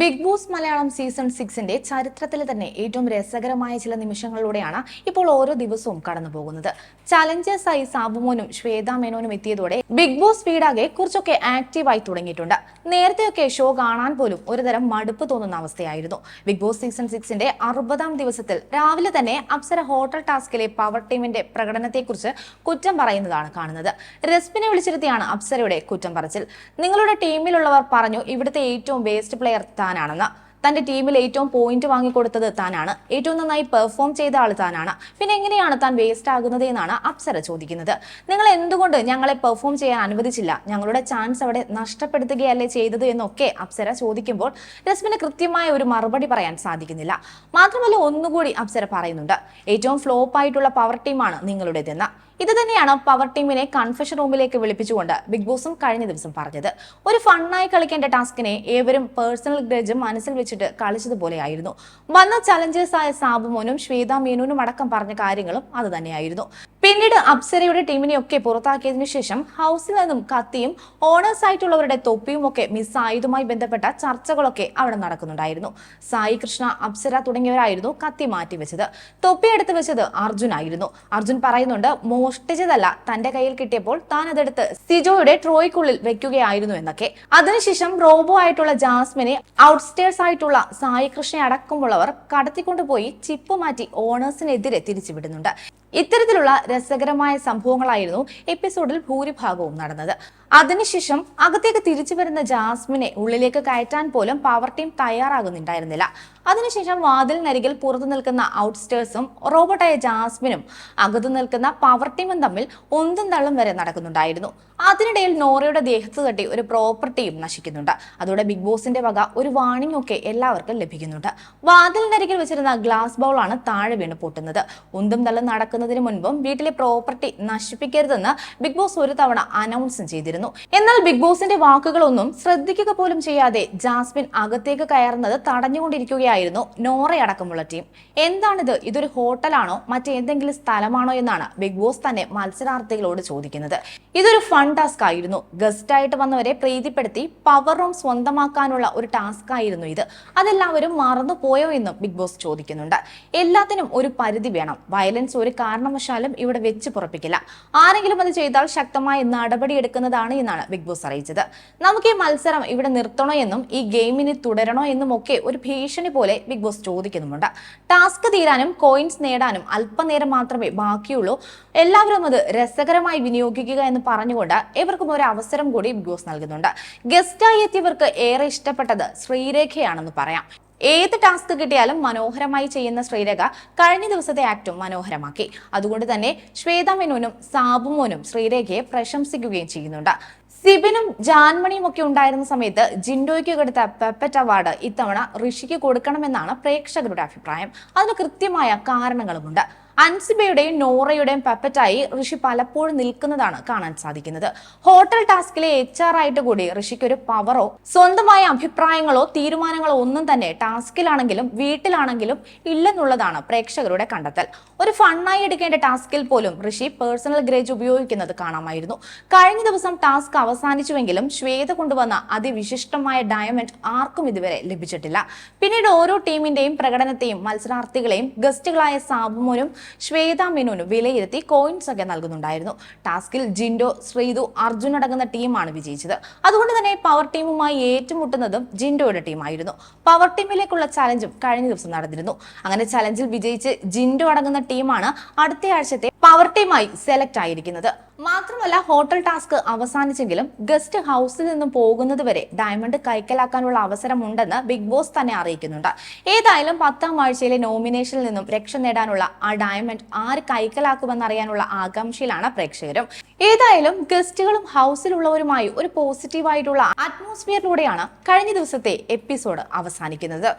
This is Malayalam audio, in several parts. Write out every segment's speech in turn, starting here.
ബിഗ് ബോസ് മലയാളം സീസൺ സിക്സിന്റെ ചരിത്രത്തിൽ തന്നെ ഏറ്റവും രസകരമായ ചില നിമിഷങ്ങളിലൂടെയാണ് ഇപ്പോൾ ഓരോ ദിവസവും കടന്നു പോകുന്നത്. ചലഞ്ചേഴ്സായി സാബുമോനും ശ്വേത മേനോനും എത്തിയതോടെ ബിഗ് ബോസ് വീടാകെ കുറച്ചൊക്കെ ആക്റ്റീവായി തുടങ്ങിയിട്ടുണ്ട്. നേരത്തെയൊക്കെ ഷോ കാണാൻ പോലും ഒരുതരം മടുപ്പ് തോന്നുന്ന അവസ്ഥയായിരുന്നു. ബിഗ് ബോസ് സീസൺ സിക്സിന്റെ അറുപതാം ദിവസത്തിൽ രാവിലെ തന്നെ അപ്സര ഹോട്ടൽ ടാസ്കിലെ പവർ ടീമിന്റെ പ്രകടനത്തെക്കുറിച്ച് കുറ്റം പറയുന്നതാണ് കാണുന്നത്. റെസ്പിനെ വിളിച്ചിരുത്തിയാണ് അപ്സരയുടെ കുറ്റം പറച്ചിൽ. നിങ്ങളുടെ ടീമിലുള്ളവർ പറഞ്ഞു ഇവിടുത്തെ ഏറ്റവും വേസ്റ്റ് പ്ലെയർ താനാണെന്ന്. തന്റെ ടീമിൽ ഏറ്റവും പോയിന്റ് വാങ്ങിക്കൊടുത്തത് താനാണ്. ഏറ്റവും നന്നായി പെർഫോം ചെയ്ത ആൾ താനാണ്. പിന്നെ എങ്ങനെയാണ് താൻ വേസ്റ്റ് ആകുന്നത് എന്നാണ് അപ്സര ചോദിക്കുന്നത്. നിങ്ങൾ എന്തുകൊണ്ട് ഞങ്ങളെ പെർഫോം ചെയ്യാൻ അനുവദിച്ചില്ല? ഞങ്ങളുടെ ചാൻസ് അവിടെ നഷ്ടപ്പെടുത്തുകയല്ലേ ചെയ്തത് എന്നൊക്കെ അപ്സര ചോദിക്കുമ്പോൾ രസ്മിന് കൃത്യമായ ഒരു മറുപടി പറയാൻ സാധിക്കുന്നില്ല. മാത്രമല്ല ഒന്നുകൂടി അപ്സര പറയുന്നുണ്ട്. ഏറ്റവും ഫ്ലോപ്പ് ആയിട്ടുള്ള പവർ ടീമാണ് നിങ്ങളുടേതെന്ന്. ഇത് തന്നെയാണ് പവർ ടീമിനെ കൺഫെഷൻ റൂമിലേക്ക് വിളിപ്പിച്ചുകൊണ്ട് ബിഗ് ബോസും കഴിഞ്ഞ ദിവസം പറഞ്ഞത്. ഒരു ഫണ്ണായി കളിക്കേണ്ട ടാസ്കിനെ ഏവരും പേഴ്സണൽ ഗ്രേജും മനസ്സിൽ വെച്ചിട്ട് കളിച്ചതുപോലെയായിരുന്നു വന്ന ചലഞ്ചേഴ്സ് ചലഞ്ചേഴ്സായ സാബുമോനും ശ്വേത മീനുനും അടക്കം പറഞ്ഞ കാര്യങ്ങളും അത് തന്നെയായിരുന്നു. പിന്നീട് അപ്സരയുടെ ടീമിനെയൊക്കെ പുറത്താക്കിയതിനു ശേഷം ഹൗസിൽ നിന്നും കത്തിയും ഓണേഴ്സ് ആയിട്ടുള്ളവരുടെ തൊപ്പിയും ഒക്കെ മിസ്സായതുമായി ബന്ധപ്പെട്ട ചർച്ചകളൊക്കെ അവിടെ നടക്കുന്നുണ്ടായിരുന്നു. സായി കൃഷ്ണ അപ്സര തുടങ്ങിയവരായിരുന്നു കത്തി മാറ്റിവെച്ചത്. തൊപ്പി എടുത്തു വെച്ചത് അർജുൻ ആയിരുന്നു. അർജുൻ പറയുന്നുണ്ട് മോഷ്ടിച്ചതല്ല. തന്റെ കയ്യിൽ കിട്ടിയപ്പോൾ താൻ അതെടുത്ത് സിജോയുടെ ട്രോയ്ക്കുള്ളിൽ വെക്കുകയായിരുന്നു എന്നൊക്കെ. അതിനുശേഷം റോബോ ആയിട്ടുള്ള ജാസ്മിനെ ഔട്ട്സ്റ്റേഴ്സ് ആയിട്ടുള്ള സായി കൃഷ്ണ അടക്കമുള്ളവർ കടത്തിക്കൊണ്ടുപോയി ചിപ്പ് മാറ്റി ഓണേഴ്സിനെതിരെ തിരിച്ചുവിടുന്നുണ്ട്. ഇത്തരത്തിലുള്ള രസകരമായ സംഭവങ്ങളായിരുന്നു എപ്പിസോഡിൽ ഭൂരിഭാഗവും നടന്നത്. അതിനുശേഷം അകത്തേക്ക് തിരിച്ചു വരുന്ന ജാസ്മിനെ ഉള്ളിലേക്ക് കയറ്റാൻ പോലും പവർ ടീം തയ്യാറാകുന്നുണ്ടായിരുന്നില്ല. അതിനുശേഷം വാതിലിനരികിൽ പുറത്തു നിൽക്കുന്ന ഔട്ട്സ്റ്റേഴ്സും റോബോട്ടായ ജാസ്മിനും അകത്തു നിൽക്കുന്ന പവർ ടീമും തമ്മിൽ ഒന്നും തള്ളും വരെ നടക്കുന്നുണ്ടായിരുന്നു. അതിനിടയിൽ നോറയുടെ ദേഹത്ത് തട്ടി ഒരു പ്രോപ്പർട്ടിയും നശിക്കുന്നുണ്ട്. അതോടെ ബിഗ് ബോസിന്റെ വക ഒരു വാണിംഗ് ഒക്കെ എല്ലാവർക്കും ലഭിക്കുന്നുണ്ട്. വാതിലിനരികിൽ വെച്ചിരുന്ന ഗ്ലാസ് ബൗളാണ് താഴെ വീണ് പൊട്ടുന്നത്. ഒന്നും തള്ളും നടക്കുന്നതിന് മുൻപും വീട്ടിലെ പ്രോപ്പർട്ടി നശിപ്പിക്കരുതെന്ന് ബിഗ് ബോസ് ഒരു തവണ അനൗൺസും ചെയ്തിരുന്നു. എന്നാൽ ബിഗ് ബോസിന്റെ വാക്കുകളൊന്നും ശ്രദ്ധിക്കുക പോലും ചെയ്യാതെ ജാസ്മിൻ അകത്തേക്ക് കയറുന്നത് തടഞ്ഞുകൊണ്ടിരിക്കുകയായിരുന്നു നോറയടക്കമുള്ള ടീം എന്താണിത്? ഇതൊരു ഹോട്ടലാണോ? മറ്റേതെങ്കിലും സ്ഥലമാണോ എന്നാണ് ബിഗ് ബോസ് തന്നെ മത്സരാർത്ഥികളോട് ചോദിക്കുന്നത്. ഇതൊരു ഫൺ ടാസ്ക് ആയിരുന്നു. ഗസ്റ്റ് ആയിട്ട് വന്നവരെ പ്രീതിപ്പെടുത്തി പവർ റൂം സ്വന്തമാക്കാനുള്ള ഒരു ടാസ്ക് ആയിരുന്നു ഇത്. അതെല്ലാവരും മറന്നു പോയോ എന്നും ബിഗ് ബോസ് ചോദിക്കുന്നുണ്ട്. എല്ലാത്തിനും ഒരു പരിധി വേണം. വയലൻസ് ഒരു കാരണവശാലും ഇവിടെ വെച്ച് പുറപ്പിക്കില്ല. ആരെങ്കിലും അത് ചെയ്താൽ ശക്തമായ നടപടി എടുക്കുന്നതാണ് എന്നാണ് ബിഗ് ബോസ് അറിയിച്ചത്. നമുക്ക് ഈ മത്സരം ഇവിടെ നിർത്തണോ എന്നും ഈ ഗെയിമിന് തുടരണോ എന്നും ഒക്കെ ഒരു ഭീഷണി പോലെ ബിഗ് ബോസ് ചോദിക്കുന്നുമുണ്ട്. ടാസ്ക് തീരാനും കോയിൻസ് നേടാനും അല്പനേരം മാത്രമേ ബാക്കിയുള്ളൂ. എല്ലാവരും അത് രസകരമായി വിനിയോഗിക്കുക എന്ന് പറഞ്ഞുകൊണ്ട് ഇവർക്കും ഒരു അവസരം കൂടി ബിഗ് ബോസ് നൽകുന്നുണ്ട്. ഗസ്റ്റായി എത്തിയവർക്ക് ഏറെ ഇഷ്ടപ്പെട്ടത് ശ്രീരേഖയാണെന്ന് പറയാം. ഏത് ടാസ്ക് കിട്ടിയാലും മനോഹരമായി ചെയ്യുന്ന ശ്രീരേഖ കഴിഞ്ഞ ദിവസത്തെ ആക്ടും മനോഹരമാക്കി. അതുകൊണ്ട് തന്നെ ശ്വേത മേനോനും സാബുമോനും ശ്രീരേഖയെ പ്രശംസിക്കുകയും ചെയ്യുന്നുണ്ട്. സിബിനും ജാൻമണിയും ഒക്കെ ഉണ്ടായിരുന്ന സമയത്ത് ജിൻഡോയ്ക്ക് കൊടുത്ത പെപ്പറ്റ് അവാർഡ് ഇത്തവണ ഋഷിക്ക് കൊടുക്കണമെന്നാണ് പ്രേക്ഷകരുടെ അഭിപ്രായം. അതിന് കൃത്യമായ കാരണങ്ങളുമുണ്ട്. അൻസിബയുടെയും നോറയുടെയും പപ്പറ്റായി ഋഷി പലപ്പോഴും നിൽക്കുന്നതാണ് കാണാൻ സാധിക്കുന്നത്. ഹോട്ടൽ ടാസ്കിലെ എച്ച് ആർ ആയിട്ട് കൂടി ഋഷിക്ക് ഒരു പവറോ സ്വന്തമായ അഭിപ്രായങ്ങളോ തീരുമാനങ്ങളോ ഒന്നും തന്നെ ടാസ്കിലാണെങ്കിലും വീട്ടിലാണെങ്കിലും ഇല്ലെന്നുള്ളതാണ് പ്രേക്ഷകരുടെ കണ്ടെത്തൽ. ഒരു ഫണ്ണായി എടുക്കേണ്ട ടാസ്കിൽ പോലും ഋഷി പേഴ്സണൽ ഗ്രേജ് ഉപയോഗിക്കുന്നത് കാണാമായിരുന്നു. കഴിഞ്ഞ ദിവസം ടാസ്ക് അവസാനിച്ചുവെങ്കിലും ശ്വേത കൊണ്ടുവന്ന അതിവിശിഷ്ടമായ ഡയമണ്ട് ആർക്കും ഇതുവരെ ലഭിച്ചിട്ടില്ല. പിന്നീട് ഓരോ ടീമിന്റെയും പ്രകടനത്തെയും മത്സരാർത്ഥികളെയും ഗസ്റ്റുകളായ സാബുമോനും ശ്വേത മെനോന് വിലയിരുത്തി കോയിൻസ് ഒക്കെ നൽകുന്നുണ്ടായിരുന്നു. ടാസ്കിൽ ജിൻഡോ ശ്രീതു അർജുൻ അടങ്ങുന്ന ടീമാണ് വിജയിച്ചത്. അതുകൊണ്ട് തന്നെ പവർ ടീമുമായി ഏറ്റുമുട്ടുന്നതും ജിൻഡോയുടെ ടീമായിരുന്നു പവർ ടീമിലേക്കുള്ള ചലഞ്ചും കഴിഞ്ഞ ദിവസം നടന്നിരുന്നു. അങ്ങനെ ചലഞ്ചിൽ വിജയിച്ച് ജിൻഡോ അടങ്ങുന്ന ടീമാണ് അടുത്ത ആഴ്ചത്തെ പവർ ടീമായി സെലക്ട് ആയിരിക്കുന്നത്. മാത്രമല്ല ഹോട്ടൽ ടാസ്ക് അവസാനിച്ചെങ്കിലും ഗസ്റ്റ് ഹൗസിൽ നിന്നും പോകുന്നത് വരെ ഡയമണ്ട് കൈക്കലാക്കാനുള്ള അവസരമുണ്ടെന്ന് ബിഗ് ബോസ് തന്നെ അറിയിക്കുന്നുണ്ട്. ഏതായാലും പത്താം ആഴ്ചയിലെ നോമിനേഷനിൽ നിന്നും രക്ഷ നേടാനുള്ള ആ ഡയമണ്ട് ആര് കൈക്കലാക്കുമെന്നറിയാനുള്ള ആകാംക്ഷയിലാണ് പ്രേക്ഷകരും. ഏതായാലും ഗസ്റ്റുകളും ഹൗസിലുള്ളവരുമായി ഒരു പോസിറ്റീവായിട്ടുള്ള അറ്റ്മോസ്ഫിയറിലൂടെയാണ് കഴിഞ്ഞ ദിവസത്തെ എപ്പിസോഡ് അവസാനിക്കുന്നത്.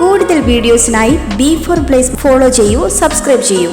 കൂടുതൽ വീഡിയോസിനായി ബി ഫോർ പ്ലേസ് ഫോളോ ചെയ്യൂ സബ്സ്ക്രൈബ് ചെയ്യൂ.